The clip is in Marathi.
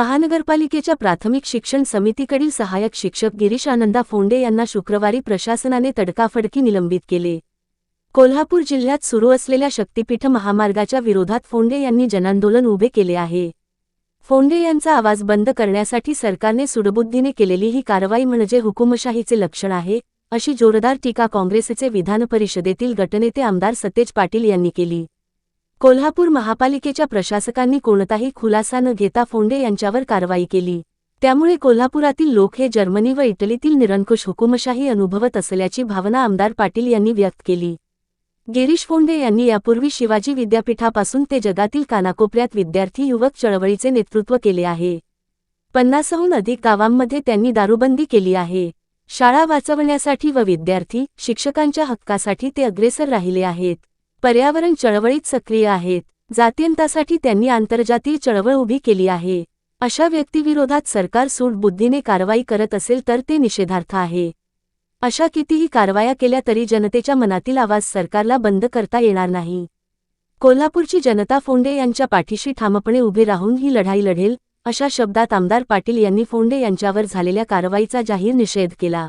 महानगरपालिकेच्या प्राथमिक शिक्षण समितीकडील सहाय्यक शिक्षक गिरीश आनंदा फोंडे यांना शुक्रवारी प्रशासनाने तडकाफडकी निलंबित केले. कोल्हापूर जिल्ह्यात सुरू असलेल्या शक्तीपीठ महामार्गाच्या विरोधात फोंडे यांनी जनांदोलन उभे केले आहे. फोंडे यांचा आवाज बंद करण्यासाठी सरकारने सुडबुद्धीने केलेली ही कारवाई म्हणजे हुकुमशाहीचे लक्षण आहे अशी जोरदार टीका काँग्रेसचे विधान परिषदेतील गटनेते आमदार सतेज पाटील यांनी केली. कोल्हापूर महापालिकेच्या प्रशासकांनी कोणताही खुलासा न घेता फोंडे यांच्यावर कारवाई केली. त्यामुळे कोल्हापुरातील लोक हे जर्मनी व इटलीतील निरंकुश हुकुमशाही अनुभवत असल्याची भावना आमदार पाटील यांनी व्यक्त केली. गिरीश फोंडे यांनी यापूर्वी शिवाजी विद्यापीठापासून ते जगातील कानाकोपऱ्यात विद्यार्थी युवक चळवळीचे नेतृत्व केले आहे. पन्नासहून अधिक गावांमध्ये त्यांनी दारूबंदी केली आहे. शाळा वाचवण्यासाठी व विद्यार्थी शिक्षकांच्या हक्कासाठी ते अग्रेसर राहिले आहेत. पर्यावरण चळवळीत सक्रिय आहेत. जातीयंतासाठी त्यांनी आंतरजातीय चळवळ उभी केली आहे. अशा व्यक्तीविरोधात सरकार सूटबुद्धीने कारवाई करत असेल तर ते निषेधार्थ आहे. अशा कितीही कारवाया केल्या तरी जनतेच्या मनातील आवाज सरकारला बंद करता येणार नाही. कोल्हापूरची जनता फोंडे यांच्या पाठीशी ठामपणे उभे राहून ही लढाई लढेल अशा शब्दात आमदार पाटील यांनी फोंडे यांच्यावर झालेल्या कारवाईचा जाहीर निषेध केला.